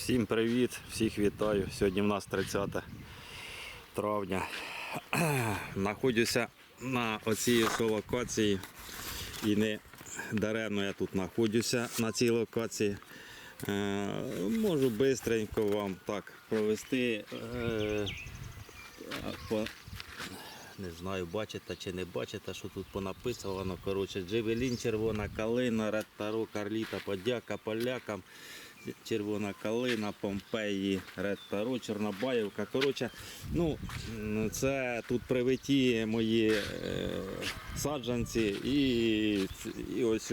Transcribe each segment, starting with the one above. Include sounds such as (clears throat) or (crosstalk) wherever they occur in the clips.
Всім привіт, всіх вітаю. Сьогодні в нас 30 травня. (clears throat) Знаходжуся на оцій локації і не даремно я тут знаходжуся на цій локації. Е, можу швидко вам так провести. Е, не знаю, бачите чи не бачите, що тут понаписано. Коротше, Джевелін, червона калина, Ред Таро, Карліта, подяка полякам. Червона калина, Помпеї, Ред Таро, Чорнобаївка. Коротше, ну, це тут привиті мої е, саджанці і, і ось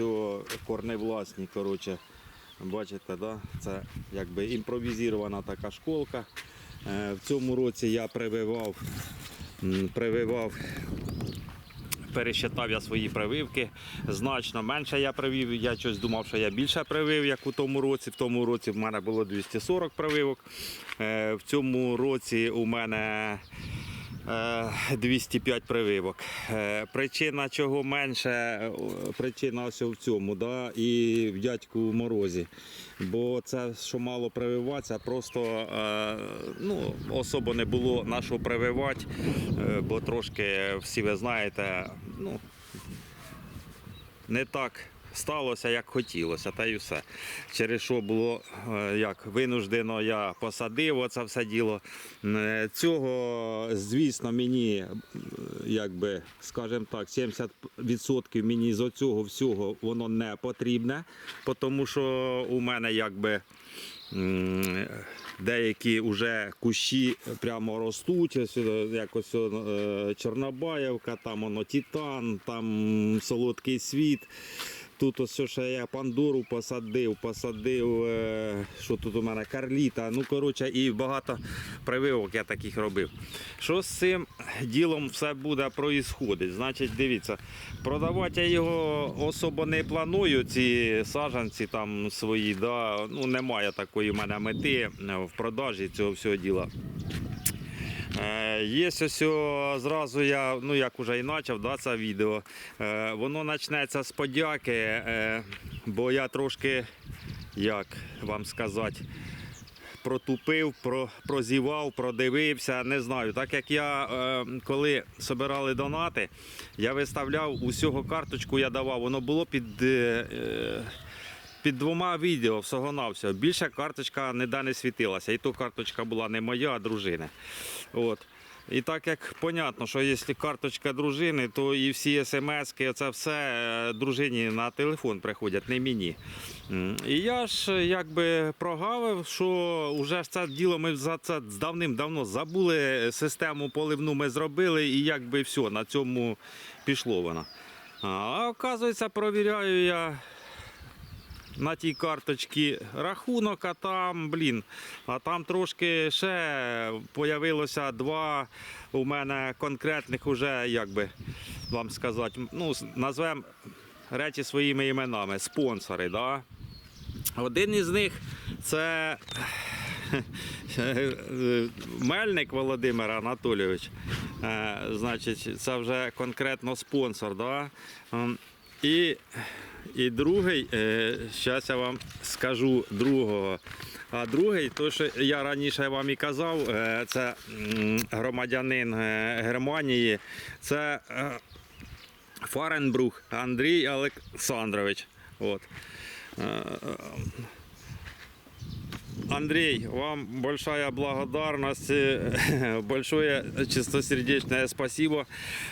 корневласні. Коротше, бачите, да? це якби імпровізована така школка. Е, в цьому році я прививав, прививав пересчитав я свої прививки. Значно менше я привів. Я щось думав, що я більше привив, як у тому році. В тому році в мене було 240 прививок. Е, В цьому році у мене 205 прививок. Е, Причина чого менше, е, причина ось в цьому, да, і в дядьку морозі. Бо це, що мало прививатися, просто е, ну, особо не було на що прививати, е, бо трошки всі ви знаєте, ну, не так сталося, як хотілося, та й все. Через що було е, як винуждено, я посадив оце все діло. Е, Цього, звісно, мені, якби, скажімо так, 70% мені з цього всього воно не потрібне, тому що у мене якби. Деякі вже кущі прямо ростуть, е, якось Чорнобаївка, там воно Титан, там солодкий світ. Тут ось ще я пандуру посадив, посадив, е, що тут у мене карліта. Ну, коротше, і багато прививок я таких робив. Що з цим ділом все буде проїсходить? Значить, дивіться, продавати я його особо не планую, ці саджанці там свої. Да? Ну, немає такої в мене мети в продажі цього всього діла. Е, Є ось зразу я, ну як уже і почав, да, це відео. Е, Воно почнеться з подяки, е, бо я трошки, як вам сказати, протупив, про, прозівав, продивився, не знаю. Так як я, коли збирали донати, я виставляв усього карточку, я давав, воно було під. Під двома відео всього навсього Більше карточка ніде не світилася. І то карточка була не моя, а дружини. От. І так як понятно, що якщо карточка дружини, то і всі смски, це все е, дружині на телефон приходять, не мені. І я ж якби прогавив, що вже це діло ми за це давним-давно забули. Систему поливну ми зробили, і якби все, на цьому пішло воно. А оказується, провіряю я на тій карточці рахунок, а там, блін, а там трошки ще появилося два у мене конкретних уже, як би вам сказати, ну, назвемо речі своїми іменами, спонсори. Да? Один із них це (laughs) Мельник Володимир Анатолійович. Е, Значить, це вже конкретно спонсор. Да? І, і другий, зараз я вам скажу другого. А другий, то що я раніше вам і казав, е, це громадянин е, Германії, це е, Фаренбрух Андрій Олександрович. От. Е, Андрей, вам большая благодарность, э, (laughs) большое чистосердечное спасибо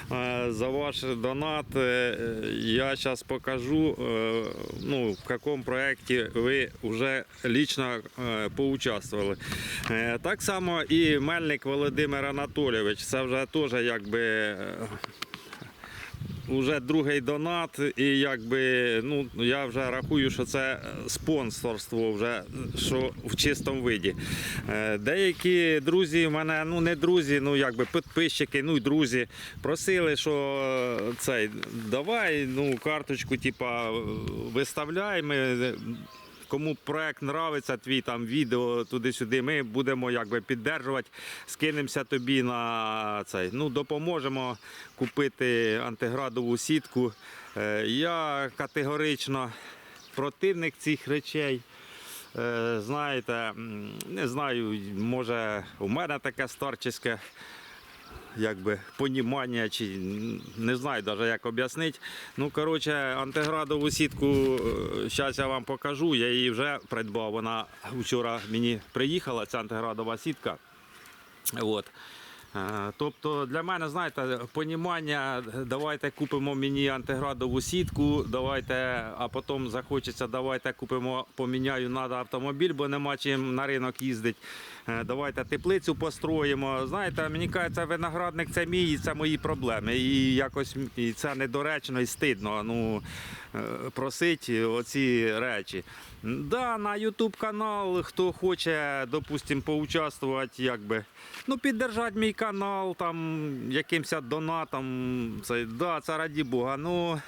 э, за ваш донат. Э, Я сейчас покажу, э, ну, в каком проекте вы уже лично э, поучаствовали. Е, Так само і Мельник Володимир Анатолійович, це вже теж якби. е, Уже другий донат, і якби ну я вже рахую, що це спонсорство, вже що в чистому виді. Е, Деякі друзі в мене, ну не друзі, ну якби підписчики, ну й друзі, просили, що е, цей давай ну карточку, типа виставляй. Ми Кому проект нравиться, твій там відео туди-сюди, ми будемо якби піддержувати, скинемося тобі на цей. Ну, допоможемо купити антиградову сітку. Е, Я категорично противник цих речей. е, знаєте, не знаю, може у мене таке старчеське якби понімання, чи не знаю навіть як об'яснити. Ну, коротше, антиградову сітку, зараз я вам покажу. Я її вже придбав. Вона вчора мені приїхала, ця антиградова сітка. От. Е, Тобто для мене, знаєте, понімання, давайте купимо мені антиградову сітку, давайте, а потім захочеться, давайте купимо, поміняю надо автомобіль, бо нема чим на ринок їздити. Е, Давайте теплицю построїмо. Знаєте, мені кажеться, виноградник це мій, і це мої проблеми. І якось і це недоречно і стидно. Ну, просить оці речі. Да, на YouTube канал, хто хоче, допустим, поучаствувати, якби. Ну, піддержати мій канал там якимось донатом. Це, да, це раді Бога. Ну,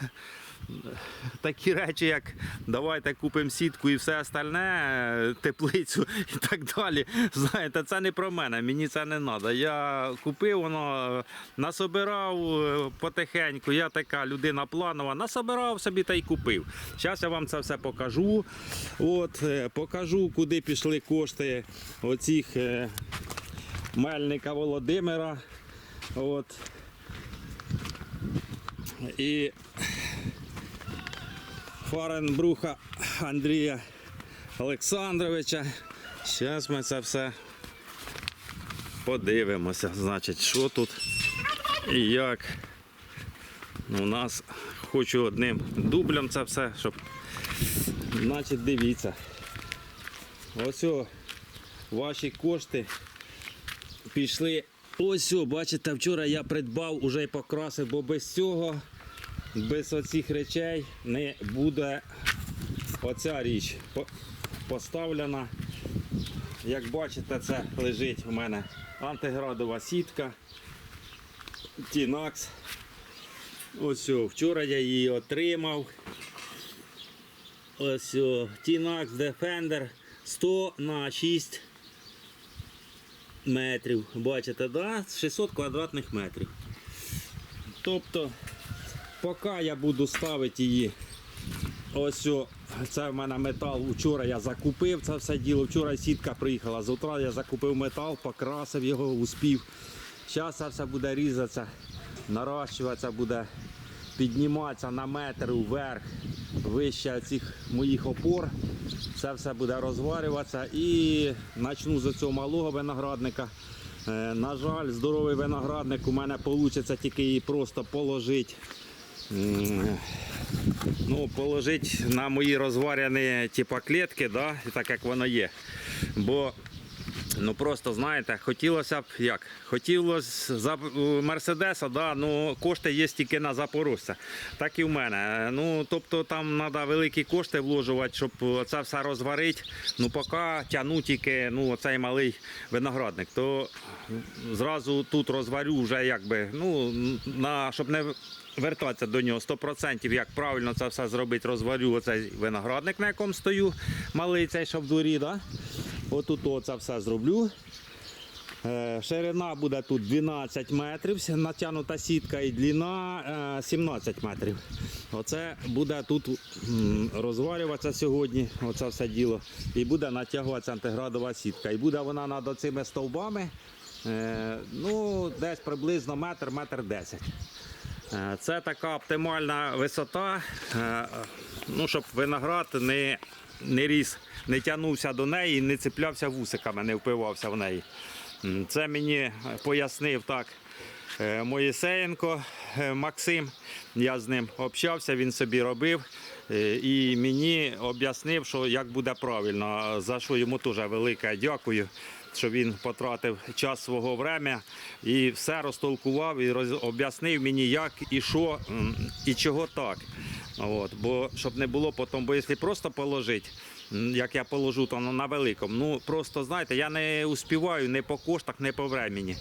такі речі, як давайте купимо сітку і все остальне, теплицю і так далі. Знаєте, це не про мене, мені це не треба. Я купив воно, насобирав е, потихеньку. Я така людина планова, насобирав собі та й купив. Зараз я вам це все покажу. От, е, покажу, куди пішли кошти оцих е, мельника Володимира. От. І Фаренбруха Андрія Олександровича. Зараз ми це все подивимося, значить, що тут і як. Ну, У нас хочу одним дублем це все, щоб. Значить, дивіться. Ось ваші кошти пішли. Ось, о, бачите, вчора я придбав, уже і покрасив, бо без цього, без оцих речей не буде оця річ поставлена. Як бачите, це лежить у мене антиградова сітка. Тінакс. Ось вчора я її отримав. Ось Tinax Defender 100 на 6 метрів. Бачите, да? 600 квадратних метрів. Тобто, поки я буду ставити її. Ось це в мене метал. Вчора я закупив це все діло. Вчора сітка приїхала. З утра я закупив метал, покрасив його, успів. Зараз все буде різатися, наращуватися буде, підніматися на метр вверх, вище цих моїх опор. Це все буде розварюватися і почну з цього малого виноградника. Е, На жаль, здоровий виноградник у мене вийде тільки її просто положити. Ну, положити на мої розварені типа клітки, да, так як воно є. Бо Ну просто знаєте, хотілося б як? Хотілося за Мерседеса, да, ну кошти є тільки на запорожця. Так і в мене. Ну тобто там треба великі кошти вложувати, щоб це все розварити. Ну поки тягну тільки ну, оцей малий виноградник, то зразу тут розварю вже якби, ну, на, щоб не вертатися до нього 100%, як правильно це все зробити, розварю оцей виноградник, на якому стою, малий цей, що в дворі. Да? Отут оце все зроблю. Е, Ширина буде тут 12 метрів, натягнута сітка і длина е, 17 метрів. Оце буде тут розварюватися сьогодні, оце все діло. І буде натягуватися антиградова сітка. І буде вона над цими стовбами е, ну, десь приблизно метр, метр десять. Е, Це така оптимальна висота, е, ну, щоб виноград не, не ріс, не тягнувся до неї, не цеплявся вусиками, не впивався в неї. Це мені пояснив так е, Моїсеєнко Максим. Я з ним общався, він собі робив. І мені об'яснив, що як буде правильно, за що йому теж велике дякую що він потратив час свого времени і все розтолкував і роз... об'яснив мені, як і що, і чого так. От, бо щоб не було потім, бо якщо просто положити, як я положу там на великому, ну просто знаєте, я не успіваю не по коштах, не по времені.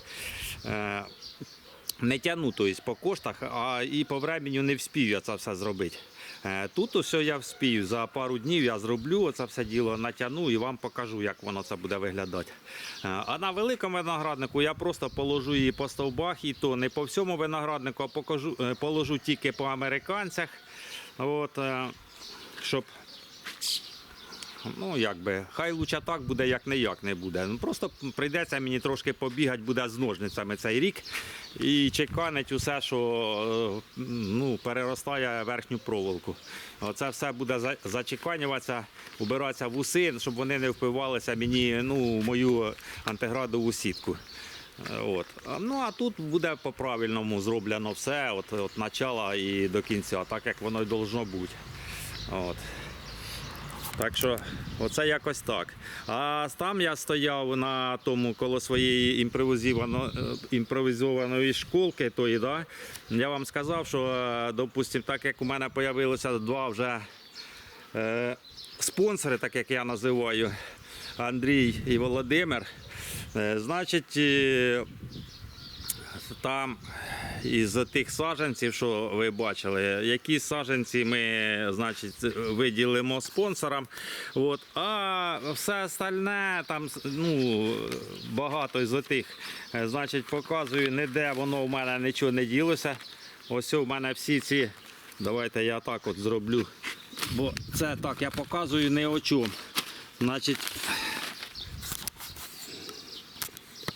Не тягну тобто, по коштах, а і по времени не вспів я це все зробити. Е, Тут усе я вспію. За пару днів я зроблю це все діло, натягну і вам покажу, як воно це буде виглядати. Е, А на великому винограднику я просто положу її по стовбах, і то не по всьому винограднику, а покажу, е, положу тільки по американцях. От, щоб ну якби, хай лучше так буде, як не як не буде. Ну, просто прийдеться мені трошки побігати буде з ножницями цей рік і чеканить усе, що е, ну, переростає верхню проволоку. Оце все буде зачеканюватися, убиратися вуси, щоб вони не впивалися мені ну, в мою антиградову сітку. От. Ну а тут буде по-правильному зроблено все, от, от начала і до кінця, так як воно й должно бути. От. Так що оце якось так. А там я стояв на тому коло своєї е, імпровізованої школки, тої, да, я вам сказав, що, е, допустим, так як у мене з'явилося два вже е, спонсори, так як я називаю, Андрій і Володимир. Е, Значить, е, там із тих саджанців, що ви бачили, які саджанці ми значить, виділимо спонсорам. От. А все остальне, там ну, багато з тих, е, значить, показую, ніде воно в мене нічого не ділося. Ось у мене всі ці. Давайте я так от зроблю. Бо це так я показую не о чому. Значить,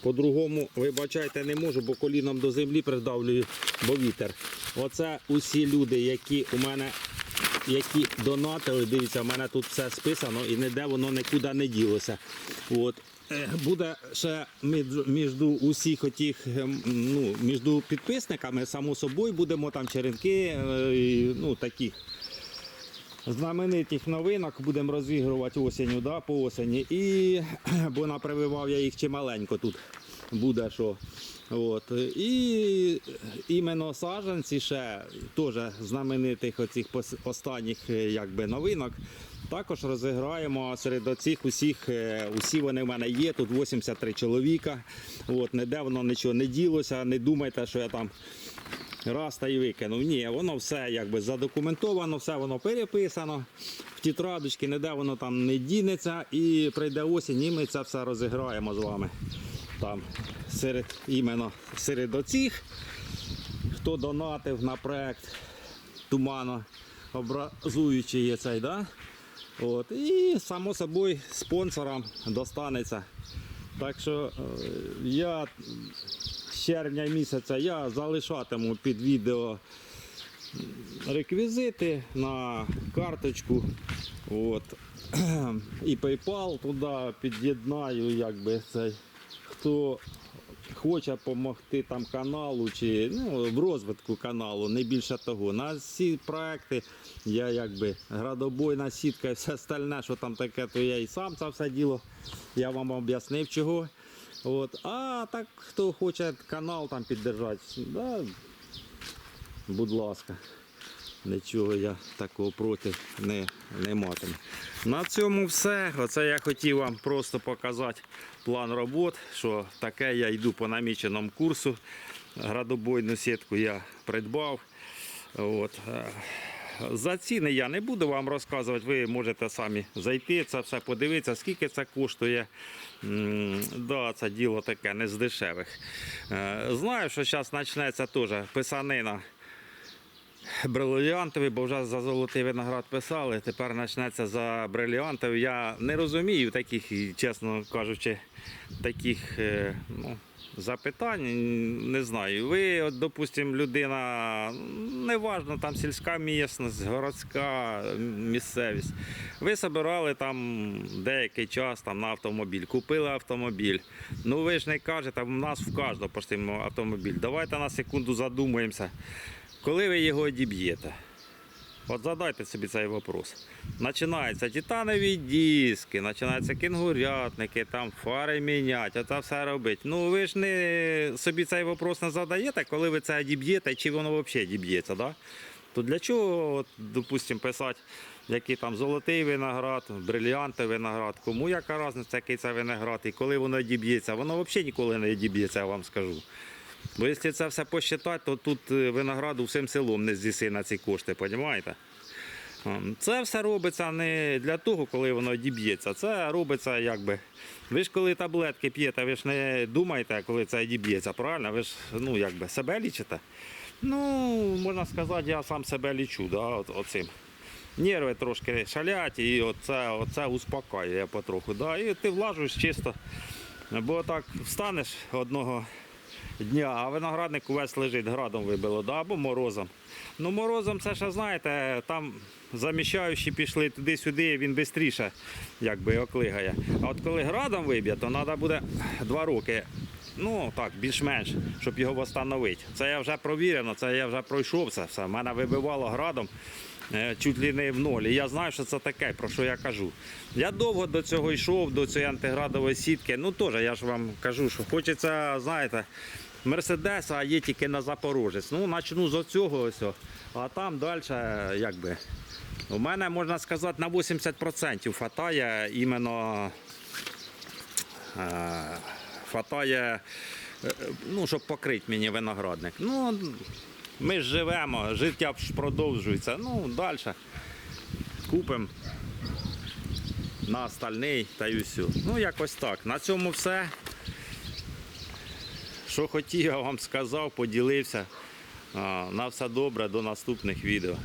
по-другому, вибачайте, не можу, бо коліном до землі придавлюю, бо вітер. Оце усі люди, які у мене які донатили, дивіться, у мене тут все списано і ніде воно нікуди не ділося. От. Е, Буде ще між, між усіх отих, ем, ну, між підписниками, само собою, будемо там черенки, е, ну, таких знаменитих новинок будемо розігрувати осінню, да, по осені. І, (clears throat) бо напрививав я їх чималенько тут буде що. От. І іменно саджанці ще теж знаменитих оцих останніх е, якби, новинок. Також розіграємо серед оцих усіх, е, усі вони в мене є, тут 83 чоловіка. От, ніде воно нічого не ділося, не думайте, що я там раз та й викинув. Ні, воно все якби задокументовано, все воно переписано. В тетрадочки, ніде воно там не дінеться. І прийде осінь, і ми це все розіграємо з вами. Там серед іменно серед оцих, хто донатив на проект тумано образуючий цей, да? От, і само собою спонсорам достанеться. Так що е, я червня місяця я залишатиму під відео реквізити на карточку. От. (clears throat) І PayPal туди під'єднаю, якби цей, хто хоче допомогти там каналу чи ну, в розвитку каналу, не більше того. На всі проекти я якби градобойна сітка і все остальне, що там таке, то я і сам це все діло. Я вам об'яснив чого. От. А так, хто хоче канал там піддержати, да, будь ласка. Нічого я такого проти не, не матиму. На цьому все. Оце я хотів вам просто показати план робот, що таке я йду по наміченому курсу. Градобойну сітку я придбав. От. За ціни я не буду вам розказувати, ви можете самі зайти, це все подивитися, скільки це коштує. Да, це діло таке не з дешевих. Е, Знаю, що зараз почнеться теж писанина бриліантовий, бо вже за золотий виноград писали. Тепер почнеться за бриліантовий. Я не розумію таких, чесно кажучи, таких е, ну, запитань. Не знаю. Ви, от, допустимо, людина, неважно, там сільська місцевість, городська місцевість. Ви збирали там деякий час там, на автомобіль, купили автомобіль. Ну ви ж не кажете, в нас в кожного автомобіль. Давайте на секунду задумаємося. Коли ви його одіб'єте? От задайте собі цей вопрос. Починаються титанові диски, починаються кінгурятники, там фари міняти, оце все робити. Ну ви ж не собі цей вопрос не задаєте, коли ви це одіб'єте, чи воно взагалі одіб'ється, да? То для чого, от, допустимо, писати, який там золотий виноград, брильянтовий виноград, кому яка різниця, який це виноград, і коли воно одіб'ється, воно взагалі ніколи не одіб'ється, я вам скажу. Бо якщо це все посчитати, то тут е, винограду всім селом не з'їси на ці кошти, розумієте? Це все робиться не для того, коли воно діб'ється. Це робиться якби. Ви ж коли таблетки п'єте, ви ж не думаєте, коли це діб'ється, правильно? Ви ж ну, якби, себе лічите. Ну, можна сказати, я сам себе лічу, да, оцим. нерви трошки шалять, і оце, оце успокаює потроху. Да? І ти влажуєш чисто. Бо так встанеш одного дня, а виноградник увесь лежить, градом вибило, да? або морозом. Ну, морозом це ще знаєте, там заміщаючі пішли туди-сюди, він швидше якби оклигає. А от коли градом виб'є, то треба буде два роки. Ну так, більш-менш, щоб його встановити. Це я вже провірено, це я вже пройшов це все. Мене вибивало градом е, чуть ли не в ноль. І я знаю, що це таке, про що я кажу. Я довго до цього йшов, до цієї антиградової сітки. Ну теж я ж вам кажу, що хочеться, знаєте, Мерседеса, а є тільки на Запорожець. Ну, почну з цього ось, а там далі, якби. У мене можна сказати на 80% хватає іменно е, е, ну, щоб покрити мені виноградник. Ну, ми ж живемо, життя продовжується. Ну, далі купимо на остальний та й усю. Ну, якось так. На цьому все. Що хотів, я вам сказав, поділився. На все добре, до наступних відео.